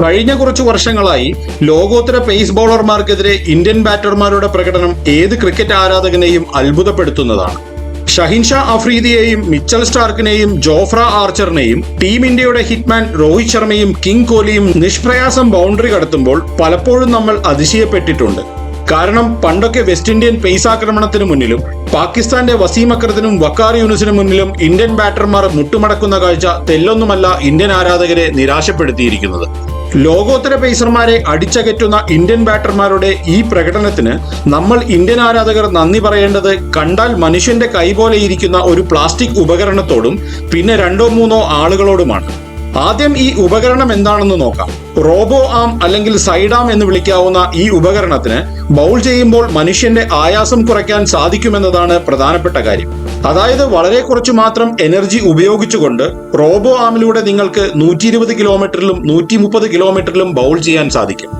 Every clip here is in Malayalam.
കഴിഞ്ഞ കുറച്ചു വർഷങ്ങളായി ലോകോത്തര പേസ് ബൗളർമാർക്കെതിരെ ഇന്ത്യൻ ബാറ്റർമാരുടെ പ്രകടനം ഏത് ക്രിക്കറ്റ് ആരാധകനെയും അത്ഭുതപ്പെടുത്തുന്നതാണ്. ഷഹിൻ ഷാ അഫ്രീദിയെയും മിച്ചൽ സ്റ്റാർക്കിനെയും ജോഫ്ര ആർച്ചറിനെയും ടീം ഇന്ത്യയുടെ ഹിറ്റ്മാൻ രോഹിത് ശർമ്മയും കിങ് കോഹ്ലിയും നിഷ്പ്രയാസം ബൗണ്ടറി കടത്തുമ്പോൾ പലപ്പോഴും നമ്മൾ അതിശയപ്പെട്ടിട്ടുണ്ട്. കാരണം പണ്ടൊക്കെ വെസ്റ്റ് ഇന്ത്യൻ പേസ് ആക്രമണത്തിന് മുന്നിലും പാകിസ്ഥാന്റെ വസീം അക്രത്തിനും വക്കാർ യൂണിസിനു മുന്നിലും ഇന്ത്യൻ ബാറ്റർമാർ മുട്ടുമടക്കുന്ന കാഴ്ച തെല്ലൊന്നുമല്ല ഇന്ത്യൻ ആരാധകരെ നിരാശപ്പെടുത്തിയിരിക്കുന്നത്. ലോകോത്തര പേസർമാരെ അടിച്ചകറ്റുന്ന ഇന്ത്യൻ ബാറ്റർമാരുടെ ഈ പ്രകടനത്തിന് നമ്മൾ ഇന്ത്യൻ ആരാധകർ നന്ദി പറയേണ്ടത് കണ്ടാൽ മനുഷ്യന്റെ കൈ പോലെ ഇരിക്കുന്ന ഒരു പ്ലാസ്റ്റിക് ഉപകരണത്തോടും പിന്നെ രണ്ടോ മൂന്നോ ആളുകളോടുമാണ്. ആദ്യം ഈ ഉപകരണം എന്താണെന്ന് നോക്കാം. റോബോ ആം അല്ലെങ്കിൽ സൈഡ് ആം എന്ന് വിളിക്കാവുന്ന ഈ ഉപകരണത്തിന് ബൗൾ ചെയ്യുമ്പോൾ മനുഷ്യന്റെ ആയാസം കുറയ്ക്കാൻ സാധിക്കുമെന്നതാണ് പ്രധാനപ്പെട്ട കാര്യം. അതായത് വളരെ കുറച്ചു മാത്രം എനർജി ഉപയോഗിച്ചുകൊണ്ട് റോബോ ആമിലൂടെ നിങ്ങൾക്ക് നൂറ്റി ഇരുപത് കിലോമീറ്ററിലും നൂറ്റി മുപ്പത് കിലോമീറ്ററിലും ബൗൾ ചെയ്യാൻ സാധിക്കും.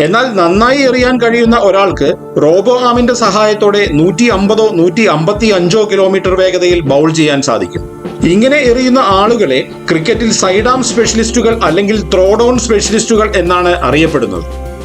എന്നാൽ നന്നായി എറിയാൻ കഴിയുന്ന ഒരാൾക്ക് റോബോ ആമിന്റെ സഹായത്തോടെ നൂറ്റി അമ്പതോ നൂറ്റി അമ്പത്തി അഞ്ചോ കിലോമീറ്റർ വേഗതയിൽ ബൗൾ ചെയ്യാൻ സാധിക്കും. ഇങ്ങനെ എറിയുന്ന ആളുകളെ ക്രിക്കറ്റിൽ സൈഡാം സ്പെഷ്യലിസ്റ്റുകൾ അല്ലെങ്കിൽ ത്രോ ഡൗൺ സ്പെഷ്യലിസ്റ്റുകൾ എന്നാണ് അറിയപ്പെടുന്നത്.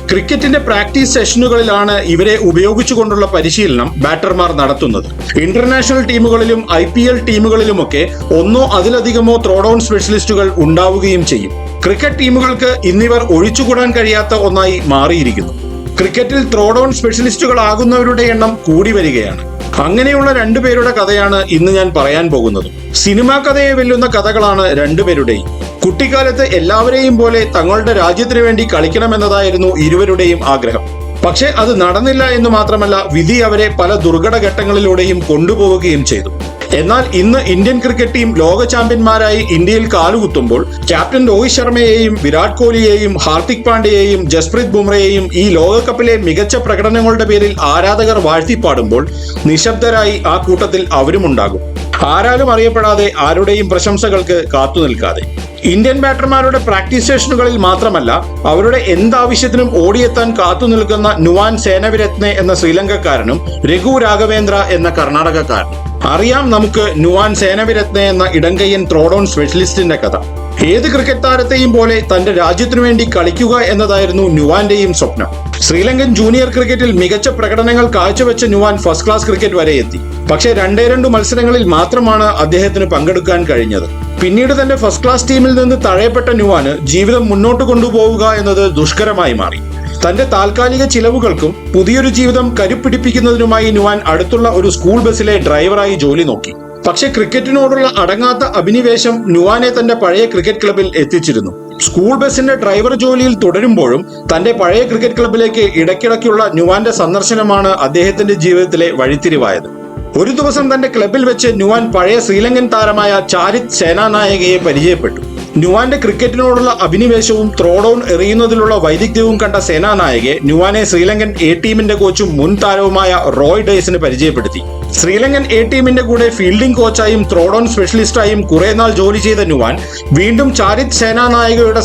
ക്രിക്കറ്റിന്റെ പ്രാക്ടീസ് സെഷനുകളിലാണ് ഇവരെ ഉപയോഗിച്ചുകൊണ്ടുള്ള പരിശീലനം ബാറ്റർമാർ നടത്തുന്നത്. ഇന്റർനാഷണൽ ടീമുകളിലും ഐ പി എൽ ടീമുകളിലുമൊക്കെ ഒന്നോ അതിലധികമോ ത്രോ ഡൗൺ സ്പെഷ്യലിസ്റ്റുകൾ ഉണ്ടാവുകയും ചെയ്യും. ക്രിക്കറ്റ് ടീമുകൾക്ക് ഇന്നിവർ ഒഴിച്ചുകൂടാൻ കഴിയാത്ത ഒന്നായി മാറിയിരിക്കുന്നു. ക്രിക്കറ്റിൽ ത്രോ ഡൗൺ സ്പെഷ്യലിസ്റ്റുകളാകുന്നവരുടെ എണ്ണം കൂടി വരികയാണ്. അങ്ങനെയുള്ള രണ്ടുപേരുടെ കഥയാണ് ഇന്ന് ഞാൻ പറയാൻ പോകുന്നത്. സിനിമാ കഥയെ വെല്ലുന്ന കഥകളാണ് രണ്ടുപേരുടെയും. കുട്ടിക്കാലത്ത് എല്ലാവരെയും പോലെ തങ്ങളുടെ രാജ്യത്തിന് വേണ്ടി കളിക്കണമെന്നതായിരുന്നു ഇരുവരുടെയും ആഗ്രഹം. പക്ഷേ അത് നടന്നില്ല എന്ന് മാത്രമല്ല വിധി അവരെ പല ദുർഘട ഘട്ടങ്ങളിലൂടെയും കൊണ്ടുപോവുകയും ചെയ്തു. എന്നാൽ ഇന്ന് ഇന്ത്യൻ ക്രിക്കറ്റ് ടീം ലോക ചാമ്പ്യന്മാരായി ഇന്ത്യയിൽ കാലുകുത്തുമ്പോൾ ക്യാപ്റ്റൻ രോഹിത് ശർമ്മയെയും വിരാട് കോഹ്ലിയെയും ഹാർദിക് പാണ്ഡ്യയെയും ജസ്പ്രീത് ബുംറയെയും ഈ ലോകകപ്പിലെ മികച്ച പ്രകടനങ്ങളുടെ പേരിൽ ആരാധകർ വാഴ്ത്തിപ്പാടുമ്പോൾ നിശബ്ദരായി ആ കൂട്ടത്തിൽ അവരുമുണ്ടാകും. ആരാലും അറിയപ്പെടാതെ ആരുടെയും പ്രശംസകൾക്ക് കാത്തു നിൽക്കാതെ. ഇന്ത്യൻ ബാറ്റർമാരുടെ പ്രാക്ടീസ് സെഷനുകളിൽ മാത്രമല്ല അവരുടെ എന്താവശ്യത്തിനും ഓടിയെത്താൻ കാത്തുനിൽക്കുന്ന നുവാൻ സേനവിരത്നെ എന്ന ശ്രീലങ്കക്കാരനും രഘു രാഘവേന്ദ്ര എന്ന കർണാടകക്കാരനും. അറിയാം നമുക്ക് നുവാൻ സേനവിരത്നെ എന്ന ഇടങ്കയ്യൻ ത്രോഡോൺ സ്പെഷ്യലിസ്റ്റിന്റെ കഥ. ഏത് ക്രിക്കറ്റ് താരത്തെയും പോലെ തന്റെ രാജ്യത്തിനു വേണ്ടി കളിക്കുക എന്നതായിരുന്നു നുവാന്റെയും സ്വപ്നം. ശ്രീലങ്കൻ ജൂനിയർ ക്രിക്കറ്റിൽ മികച്ച പ്രകടനങ്ങൾ കാഴ്ചവെച്ച നുവാൻ ഫസ്റ്റ് ക്ലാസ് ക്രിക്കറ്റ് വരെ എത്തി. പക്ഷേ രണ്ടേ രണ്ട് മത്സരങ്ങളിൽ മാത്രമാണ് അദ്ദേഹത്തിന് പങ്കെടുക്കാൻ കഴിഞ്ഞത്. പിന്നീട് തന്റെ ഫസ്റ്റ് ക്ലാസ് ടീമിൽ നിന്ന് തഴയപ്പെട്ട നുവാന് ജീവിതം മുന്നോട്ട് കൊണ്ടുപോവുക എന്നത് ദുഷ്കരമായി മാറി. തന്റെ താൽക്കാലിക ചിലവുകൾക്കും പുതിയൊരു ജീവിതം കരുപ്പിടിപ്പിക്കുന്നതിനുമായി നുവാൻ അടുത്തുള്ള ഒരു സ്കൂൾ ബസ്സിലെ ഡ്രൈവറായി ജോലി നോക്കി. പക്ഷെ ക്രിക്കറ്റിനോടുള്ള അടങ്ങാത്ത അഭിനിവേശം നുവാനെ തന്റെ പഴയ ക്രിക്കറ്റ് ക്ലബിൽ എത്തിച്ചിരുന്നു. സ്കൂൾ ബസിന്റെ ഡ്രൈവർ ജോലിയിൽ തുടരുമ്പോഴും തന്റെ പഴയ ക്രിക്കറ്റ് ക്ലബിലേക്ക് ഇടയ്ക്കിടയ്ക്കുള്ള നുവാന്റെ സന്ദർശനമാണ് അദ്ദേഹത്തിന്റെ ജീവിതത്തിലെ വഴിത്തിരിവായത്. ഒരു ദിവസം തന്റെ ക്ലബിൽ വെച്ച് നുവാൻ പഴയ ശ്രീലങ്കൻ താരമായ ചാരിത് സേനാനായകയെ പരിചയപ്പെട്ടു. നുവാന്റെ ക്രിക്കറ്റിനോടുള്ള അഭിനിവേശവും ത്രോഡൌൺ എറിയുന്നതിലുള്ള വൈദഗ്ധ്യവും കണ്ട സേനാനായകെ നുവാനെ ശ്രീലങ്കൻ എ ടീമിന്റെ കോച്ചും മുൻ താരവുമായ റോയ് ഡേസിന് പരിചയപ്പെടുത്തി. ശ്രീലങ്കൻ എ ടീമിന്റെ കൂടെ ഫീൽഡിംഗ് കോച്ചായും ത്രോഡോൺ സ്പെഷ്യലിസ്റ്റായും കുറെ നാൾ ജോലി ചെയ്ത നുവാൻ വീണ്ടും ചാരിത് സേനാനായകയുടെ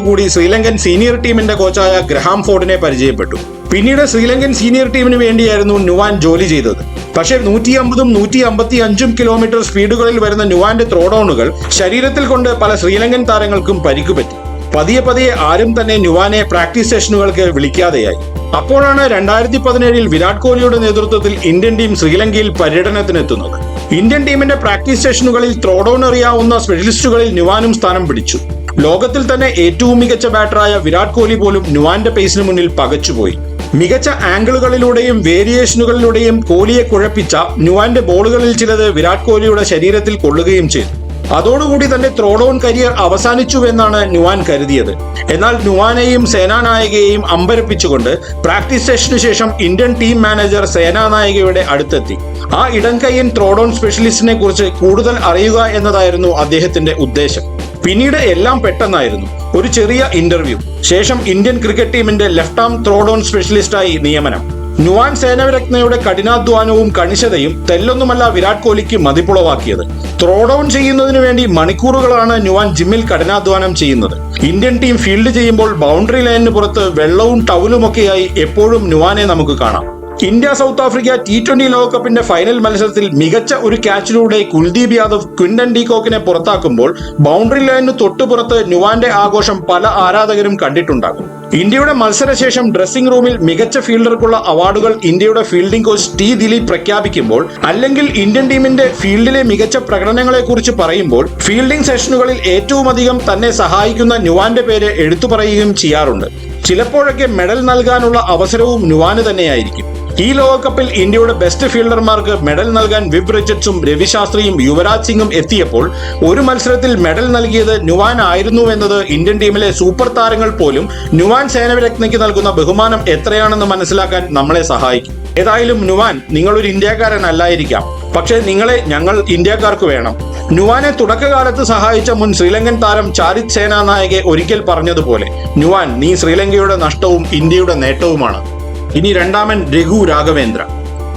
കൂടി ശ്രീലങ്കൻ സീനിയർ ടീമിന്റെ കോച്ചായ ഗ്രഹാം ഫോർഡിനെ പരിചയപ്പെട്ടു. പിന്നീട് ശ്രീലങ്കൻ സീനിയർ ടീമിന് വേണ്ടിയായിരുന്നു നുവാൻ ജോലി ചെയ്തത്. പക്ഷേ നൂറ്റി അമ്പതും നൂറ്റി അമ്പത്തി അഞ്ചും കിലോമീറ്റർ സ്പീഡുകളിൽ വരുന്ന നുവാന്റെ ത്രോഡൌണുകൾ ശരീരത്തിൽ കൊണ്ട് പല ശ്രീലങ്കൻ താരങ്ങൾക്കും പരിക്കു പറ്റി. പതിയെ പതിയെ ആരും തന്നെ നുവാനെ പ്രാക്ടീസ് സെഷനുകൾക്ക് വിളിക്കാതെയായി. അപ്പോഴാണ് രണ്ടായിരത്തി പതിനേഴിൽ വിരാട് കോഹ്ലിയുടെ നേതൃത്വത്തിൽ ഇന്ത്യൻ ടീം ശ്രീലങ്കയിൽ പര്യടനത്തിനെത്തുന്നത്. ഇന്ത്യൻ ടീമിന്റെ പ്രാക്ടീസ് സെഷനുകളിൽ ത്രോഡൌൺ അറിയാവുന്ന സ്പെഷ്യലിസ്റ്റുകളിൽ നുവാനും സ്ഥാനം പിടിച്ചു. ലോകത്തിൽ തന്നെ ഏറ്റവും മികച്ച ബാറ്ററായ വിരാട് കോഹ്ലി പോലും നുവാന്റെ പേസിന് മുന്നിൽ പകച്ചുപോയി. മികച്ച ആംഗിളുകളിലൂടെയും വേരിയേഷനുകളിലൂടെയും കോഹ്ലിയെ കുഴപ്പിച്ച നുവാന്റെ ബോളുകളിൽ ചിലത് വിരാട് കോഹ്ലിയുടെ ശരീരത്തിൽ കൊള്ളുകയും ചെയ്തു. അതോടുകൂടി തന്റെ ത്രോഡോൺ കരിയർ അവസാനിച്ചു എന്നാണ് നുവാൻ കരുതിയത്. എന്നാൽ നുവാനെയും സേനാനായികയെയും അമ്പരപ്പിച്ചുകൊണ്ട് പ്രാക്ടീസ് സെഷന് ശേഷം ഇന്ത്യൻ ടീം മാനേജർ സേനാനായികയുടെ അടുത്തെത്തി. ആ ഇടംകയ്യൻ ത്രോഡോൺ സ്പെഷ്യലിസ്റ്റിനെ കുറിച്ച് കൂടുതൽ അറിയുക എന്നതായിരുന്നു അദ്ദേഹത്തിന്റെ ഉദ്ദേശം. പിന്നീട് എല്ലാം പെട്ടെന്നായിരുന്നു. ഒരു ചെറിയ ഇന്റർവ്യൂ ശേഷം ഇന്ത്യൻ ക്രിക്കറ്റ് ടീമിന്റെ ലെഫ്റ്റ് ആം ത്രോഡോൺ സ്പെഷ്യലിസ്റ്റായി നിയമനം. നുവാൻ സേനവിരത്നയുടെ കഠിനാധ്വാനവും കണിശതയും തെല്ലൊന്നുമല്ല വിരാട് കോഹ്ലിക്ക് മതിപ്പുളവാക്കിയത്. ത്രോ ഡൗൺ ചെയ്യുന്നതിനു വേണ്ടി മണിക്കൂറുകളാണ് നുവാൻ ജിമ്മിൽ കഠിനാധ്വാനം ചെയ്യുന്നത്. ഇന്ത്യൻ ടീം ഫീൽഡ് ചെയ്യുമ്പോൾ ബൗണ്ടറി ലൈനിന് പുറത്ത് വെള്ളവും ടൗലുമൊക്കെയായി എപ്പോഴും നുവാനെ നമുക്ക് കാണാം. India South Africa T twenty ലോകകപ്പിന്റെ ഫൈനൽ മത്സരത്തിൽ മികച്ച ഒരു ക്യാച്ചിലൂടെ കുൽദീപ് യാദവ് ക്വിന്റൻ ഡീകോക്കിനെ പുറത്താക്കുമ്പോൾ ബൗണ്ടറി ലൈനിന് തൊട്ടുപുറത്ത് നുവാന്റെ ആഘോഷം പല ആരാധകരും കണ്ടിട്ടുണ്ടാകും. ഇന്ത്യയുടെ മത്സരശേഷം ഡ്രസ്സിംഗ് റൂമിൽ മികച്ച ഫീൽഡർക്കുള്ള അവാർഡുകൾ ഇന്ത്യയുടെ ഫീൽഡിംഗ് കോച്ച് ടി ദിലീപ് പ്രഖ്യാപിക്കുമ്പോൾ അല്ലെങ്കിൽ ഇന്ത്യൻ ടീമിന്റെ ഫീൽഡിലെ മികച്ച പ്രകടനങ്ങളെക്കുറിച്ച് പറയുമ്പോൾ ഫീൽഡിംഗ് സെഷനുകളിൽ ഏറ്റവും അധികം തന്നെ സഹായിക്കുന്ന നുവാന്റെ പേര് എടുത്തു പറയുകയും ചെയ്യാറുണ്ട്. ചിലപ്പോഴൊക്കെ മെഡൽ നൽകാനുള്ള അവസരവും നുവാന് തന്നെയായിരിക്കും. ഈ ലോകകപ്പിൽ ഇന്ത്യയുടെ ബെസ്റ്റ് ഫീൽഡർമാർക്ക് മെഡൽ നൽകാൻ വിബ് റിച്ചർഡ്സും രവിശാസ്ത്രിയും യുവരാജ് സിംഗും എത്തിയപ്പോൾ ഒരു മത്സരത്തിൽ മെഡൽ നൽകിയത് നുവാൻ ആയിരുന്നു എന്നത് ഇന്ത്യൻ ടീമിലെ സൂപ്പർ താരങ്ങൾ പോലും നുവാൻ സേനവിരത്നയ്ക്ക് നൽകുന്ന ബഹുമാനം എത്രയാണെന്ന് മനസ്സിലാക്കാൻ നമ്മളെ സഹായിക്കും. ഏതായാലും നുവാൻ നിങ്ങളൊരു ഇന്ത്യക്കാരനല്ലായിരിക്കാം. പക്ഷേ നിങ്ങളെ ഞങ്ങൾ ഇന്ത്യക്കാർക്ക് വേണം. നുവാനെ തുടക്കകാലത്ത് സഹായിച്ച മുൻ ശ്രീലങ്കൻ താരം ചാരിത് സേനാനായകെ ഒരിക്കൽ പറഞ്ഞതുപോലെ നുവാൻ നീ ശ്രീലങ്കയുടെ നഷ്ടവും ഇന്ത്യയുടെ നേട്ടവുമാണ്. ഇനി രണ്ടാമൻ രഘു രാഘവേന്ദ്ര.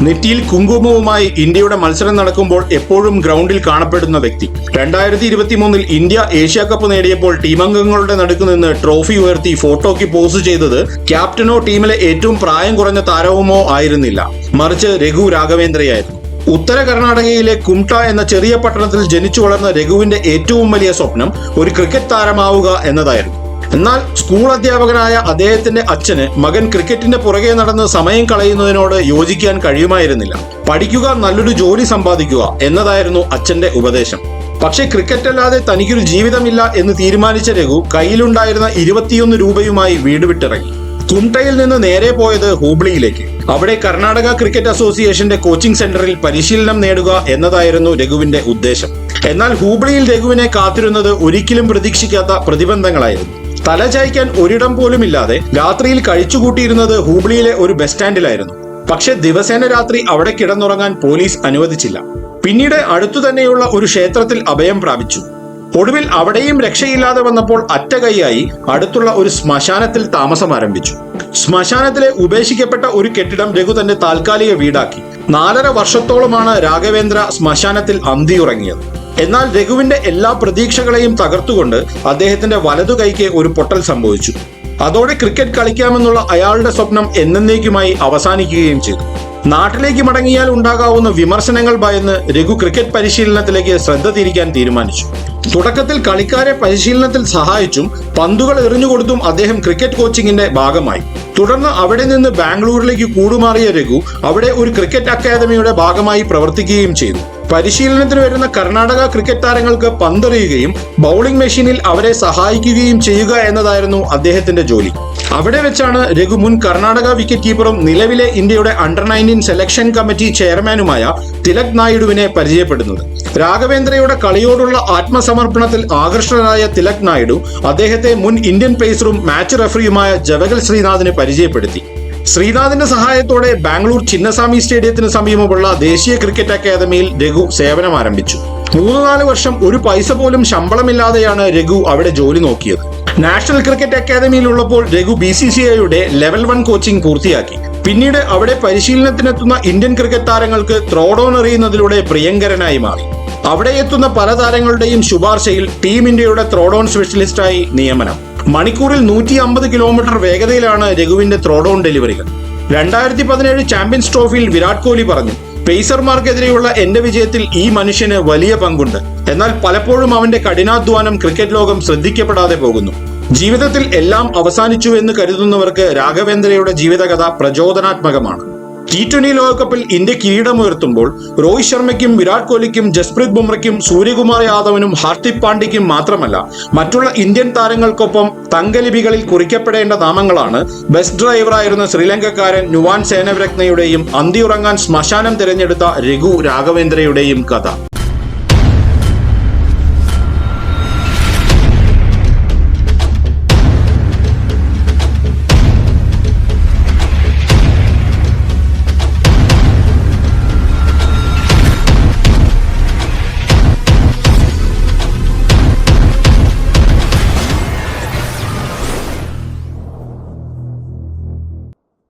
നെറ്റിയിൽ കുങ്കുമവുമായി ഇന്ത്യയുടെ മത്സരം നടക്കുമ്പോൾ എപ്പോഴും ഗ്രൗണ്ടിൽ കാണപ്പെടുന്ന വ്യക്തി. രണ്ടായിരത്തി ഇരുപത്തി മൂന്നിൽ ഇന്ത്യ ഏഷ്യ കപ്പ് നേടിയപ്പോൾ ടീമംഗങ്ങളുടെ നടുക്ക് നിന്ന് ട്രോഫി ഉയർത്തി ഫോട്ടോയ്ക്ക് പോസ് ചെയ്തത് ക്യാപ്റ്റനോ ടീമിലെ ഏറ്റവും പ്രായം കുറഞ്ഞ താരവുമോ ആയിരുന്നില്ല. മറിച്ച് രഘു രാഘവേന്ദ്രയായിരുന്നു. ഉത്തര കർണാടകയിലെ കുംട്ട എന്ന ചെറിയ പട്ടണത്തിൽ ജനിച്ചു വളർന്ന രഘുവിന്റെ ഏറ്റവും വലിയ സ്വപ്നം ഒരു ക്രിക്കറ്റ് താരമാവുക എന്നതായിരുന്നു. എന്നാൽ സ്കൂൾ അധ്യാപകനായ അദ്ദേഹത്തിന്റെ അച്ഛന് മകൻ ക്രിക്കറ്റിന്റെ പുറകെ നടന്ന് സമയം കളയുന്നതിനോട് യോജിക്കാൻ കഴിയുമായിരുന്നില്ല. പഠിക്കുക നല്ലൊരു ജോലി സമ്പാദിക്കുക എന്നതായിരുന്നു അച്ഛന്റെ ഉപദേശം. പക്ഷേ ക്രിക്കറ്റ് അല്ലാതെ തനിക്കൊരു ജീവിതമില്ല എന്ന് തീരുമാനിച്ച രഘു കയ്യിലുണ്ടായിരുന്ന ഇരുപത്തിയൊന്ന് രൂപയുമായി വീട് വിട്ടിറങ്ങി. കുംട്ടയിൽ നിന്ന് നേരെ പോയത് ഹൂബ്ലിയിലേക്ക്. അവിടെ കർണാടക ക്രിക്കറ്റ് അസോസിയേഷന്റെ കോച്ചിംഗ് സെന്ററിൽ പരിശീലനം നേടുക എന്നതായിരുന്നു രഘുവിന്റെ ഉദ്ദേശം. എന്നാൽ ഹൂബ്ലിയിൽ രഘുവിനെ കാത്തിരുന്നത് ഒരിക്കലും പ്രതീക്ഷിക്കാത്ത പ്രതിബന്ധങ്ങളായിരുന്നു. തല ചായ്ക്കാൻ ഒരിടം പോലുമില്ലാതെ രാത്രിയിൽ കഴിച്ചുകൂട്ടിയിരുന്നത് ഹൂബ്ലിയിലെ ഒരു ബസ് സ്റ്റാൻഡിലായിരുന്നു. പക്ഷെ ദിവസേന രാത്രി അവിടെ കിടന്നുറങ്ങാൻ പോലീസ് അനുവദിച്ചില്ല. പിന്നീട് അടുത്തു തന്നെയുള്ള ഒരു ക്ഷേത്രത്തിൽ അഭയം പ്രാപിച്ചു. ഒടുവിൽ അവിടെയും രക്ഷയില്ലാതെ വന്നപ്പോൾ അറ്റകൈയായി അടുത്തുള്ള ഒരു ശ്മശാനത്തിൽ താമസം ആരംഭിച്ചു. ശ്മശാനത്തിലെ ഉപേക്ഷിക്കപ്പെട്ട ഒരു കെട്ടിടം രഘു തന്റെ താൽക്കാലിക വീടാക്കി. നാലര വർഷത്തോളമാണ് രാഘവേന്ദ്ര ശ്മശാനത്തിൽ അന്തിയുറങ്ങിയത്. എന്നാൽ രഘുവിന്റെ എല്ലാ പ്രതീക്ഷകളെയും തകർത്തുകൊണ്ട് അദ്ദേഹത്തിന്റെ വലതു കൈക്ക് ഒരു പൊട്ടൽ സംഭവിച്ചു. അതോടെ ക്രിക്കറ്റ് കളിക്കാമെന്നുള്ള അയാളുടെ സ്വപ്നം എന്നേക്കുമായി അവസാനിക്കുകയും ചെയ്തു. നാട്ടിലേക്ക് മടങ്ങിയാൽ ഉണ്ടാകാവുന്ന വിമർശനങ്ങൾ ഭയന്ന് രഘു ക്രിക്കറ്റ് പരിശീലനത്തിലേക്ക് ശ്രദ്ധ തിരിക്കാൻ തീരുമാനിച്ചു. തുടക്കത്തിൽ കളിക്കാരെ പരിശീലനത്തിൽ സഹായിച്ചും പന്തുകൾ എറിഞ്ഞുകൊടുത്തും അദ്ദേഹം ക്രിക്കറ്റ് കോച്ചിങ്ങിന്റെ ഭാഗമായി. തുടർന്ന് അവിടെ നിന്ന് ബാംഗ്ലൂരിലേക്ക് കൂടുമാറിയ രഘു അവിടെ ഒരു ക്രിക്കറ്റ് അക്കാദമിയുടെ ഭാഗമായി പ്രവർത്തിക്കുകയും ചെയ്തു. പരിശീലനത്തിന് വരുന്ന കർണാടക ക്രിക്കറ്റ് താരങ്ങൾക്ക് പന്തെറിയുകയും ബൗളിംഗ് മെഷീനിൽ അവരെ സഹായിക്കുകയും ചെയ്യുക എന്നതായിരുന്നു അദ്ദേഹത്തിന്റെ ജോലി. അവിടെ വെച്ചാണ് രഘു മുൻ കർണാടക വിക്കറ്റ് കീപ്പറും നിലവിലെ ഇന്ത്യയുടെ അണ്ടർ നയന്റീൻ സെലക്ഷൻ കമ്മിറ്റി ചെയർമാനുമായ തിലക് നായിഡുവിനെ പരിചയപ്പെടുന്നത്. രാഘവേന്ദ്രയുടെ കളിയോടുള്ള ആത്മസമർപ്പണത്തിൽ ആകർഷകനായ തിലക് നായിഡു അദ്ദേഹത്തെ മുൻ ഇന്ത്യൻ പേസറും മാച്ച് റെഫറിയുമായ ജവഗൽ ശ്രീനാഥിനെ പരിചയപ്പെടുത്തി. ശ്രീനാഥിന്റെ സഹായത്തോടെ ബാംഗ്ലൂർ ചിന്നസ്വാമി സ്റ്റേഡിയത്തിന് സമീപമുള്ള ദേശീയ ക്രിക്കറ്റ് അക്കാദമിയിൽ രഘു സേവനം ആരംഭിച്ചു. മൂന്ന് നാല് വർഷം ഒരു പൈസ പോലും ശമ്പളമില്ലാതെയാണ് രഘു അവിടെ ജോലി നോക്കിയത്. നാഷണൽ ക്രിക്കറ്റ് അക്കാദമിയിൽ ഉള്ളപ്പോൾ രഘു ബി സി സി ഐയുടെ ലെവൽ വൺ കോച്ചിംഗ് പൂർത്തിയാക്കി. പിന്നീട് അവിടെ പരിശീലനത്തിനെത്തുന്ന ഇന്ത്യൻ ക്രിക്കറ്റ് താരങ്ങൾക്ക് ത്രോഡോൺ എറിയുന്നതിലൂടെ പ്രിയങ്കരനായി മാറി. അവിടെ എത്തുന്ന പല താരങ്ങളുടെയും ശുപാർശയിൽ ടീം ഇന്ത്യയുടെ ത്രോഡോൺ സ്പെഷ്യലിസ്റ്റായി നിയമനം. മണിക്കൂറിൽ നൂറ്റി അമ്പത് കിലോമീറ്റർ വേഗതയിലാണ് രഘുവിന്റെ ത്രോഡോൺ ഡെലിവറികൾ. രണ്ടായിരത്തി പതിനേഴ് ചാമ്പ്യൻസ് ട്രോഫിയിൽ വിരാട് കോഹ്ലി പറഞ്ഞു പേസർമാർക്കെതിരെയുള്ള എന്റെ വിജയത്തിൽ ഈ മനുഷ്യന് വലിയ പങ്കുണ്ട്. എന്നാൽ പലപ്പോഴും അവന്റെ കഠിനാധ്വാനം ക്രിക്കറ്റ് ലോകം ശ്രദ്ധിക്കപ്പെടാതെ പോകുന്നു. ജീവിതത്തിൽ എല്ലാം അവസാനിച്ചു എന്ന് കരുതുന്നവർക്ക് രാഘവേന്ദ്രയുടെ ജീവിതകഥ പ്രചോദനാത്മകമാണ്. ടി ട്വന്റി ലോകകപ്പിൽ ഇന്ത്യ കിരീടമുയർത്തുമ്പോൾ രോഹിത് ശർമ്മയ്ക്കും വിരാട് കോഹ്ലിക്കും ജസ്പ്രീത് ബുംറയ്ക്കും സൂര്യകുമാർ യാദവിനും ഹാർദിക് പാണ്ഡ്യയ്ക്കും മാത്രമല്ല മറ്റുള്ള ഇന്ത്യൻ താരങ്ങൾക്കൊപ്പം തങ്കലിപികളിൽ കുറിക്കപ്പെടേണ്ട നാമങ്ങളാണ് ബസ് ഡ്രൈവറായിരുന്ന ശ്രീലങ്കക്കാരൻ നുവാൻ സേനവരത്നയുടെയും അന്തിയുറങ്ങാൻ ശ്മശാനം തിരഞ്ഞെടുത്ത രഘു രാഘവേന്ദ്രയുടെയും കഥ.